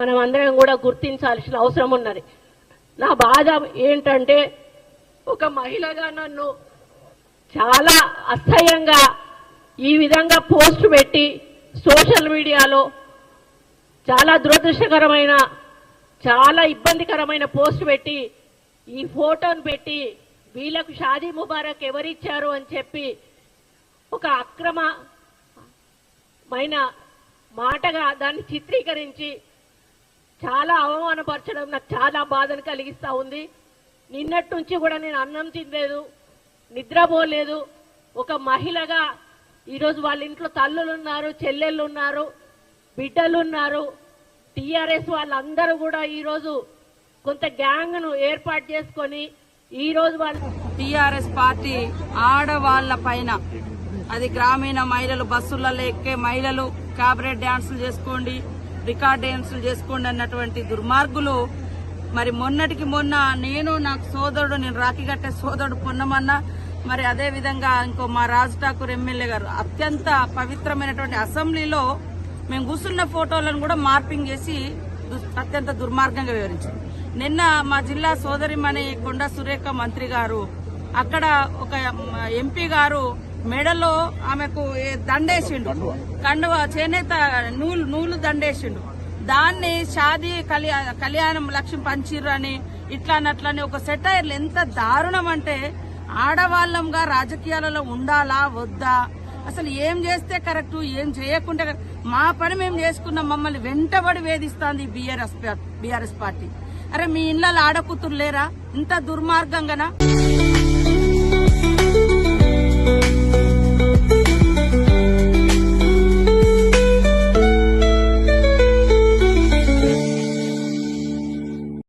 మనం అందరం కూడా గుర్తించాల్సిన అవసరం ఉన్నది. నా బాధ ఏంటంటే ఒక మహిళగా నన్ను చాలా అసహ్యంగా ఈ విధంగా పోస్ట్ పెట్టి సోషల్ మీడియాలో చాలా దురదృష్టకరమైన చాలా ఇబ్బందికరమైన పోస్ట్ పెట్టి ఈ ఫోటోను పెట్టి వీళ్ళకు షాదీ ముబారక్ ఎవరిచ్చారు అని చెప్పి ఒక అక్రమమైన మాటగా దాన్ని చిత్రీకరించి చాలా అవమానపరచడం నాకు చాలా బాధను కలిగిస్తూ ఉంది. నిన్నటి నుంచి కూడా నేను అన్నం తినలేదు నిద్రపోలేదు ఒక మహిళగా ఈరోజు వాళ్ళ ఇంట్లో తల్లులు ఉన్నారు చెల్లెళ్ళు ఉన్నారు బిడ్డలు ఉన్నారు టీఆర్ఎస్ వాళ్ళందరూ కూడా ఈరోజు కొంత గ్యాంగ్ను ఏర్పాటు చేసుకొని ఈరోజు వాళ్ళు టీఆర్ఎస్ పార్టీ ఆడవాళ్ళ పైన అది గ్రామీణ మహిళలు బస్సులలో ఎక్కే మహిళలు క్యాబరెట్ డ్యాన్సులు చేసుకోండి. రికార్డ్ చేసుకోండి అన్నటువంటి దుర్మార్గులు. మరి మొన్నటికి మొన్న నేను నాకు సోదరుడు నేను రాఖీ కట్టే సోదరుడు పొన్నమన్న మరి అదే విధంగా ఇంకో మా రాజ్ ఠాకూర్ ఎమ్మెల్యే గారు అత్యంత పవిత్రమైనటువంటి అసెంబ్లీలో మేము కూర్చున్న ఫోటోలను కూడా మార్పింగ్ చేసి అత్యంత దుర్మార్గంగా వివరించారు నిన్న మా జిల్లా సోదరిమణి కొండ సురేఖ మంత్రి గారు అక్కడ ఒక ఎంపీ గారు మెడలో ఆమెకు దండేసిండు. కండువ. చేనేత నూలు నూలు దండేసిండు. దాన్ని షాదీ కళ్యా కళ్యాణం లక్ష్యం పంచిర్రు అని ఇట్లా అట్లని ఒక సెటైర్లు ఎంత దారుణం అంటే ఆడవాళ్ళంగా రాజకీయాలలో ఉండాలా వద్దా? అసలు ఏం చేస్తే కరెక్ట్ ఏం చేయకుండా. మా పని మేము చేసుకున్నాం మమ్మల్ని వెంటబడి వేధిస్తాంది బీఆర్ఎస్ బీఆర్ఎస్ పార్టీ. అరే మీ ఇళ్ళలో ఆడకూతురు లేరా? ఇంత దుర్మార్గంగానా?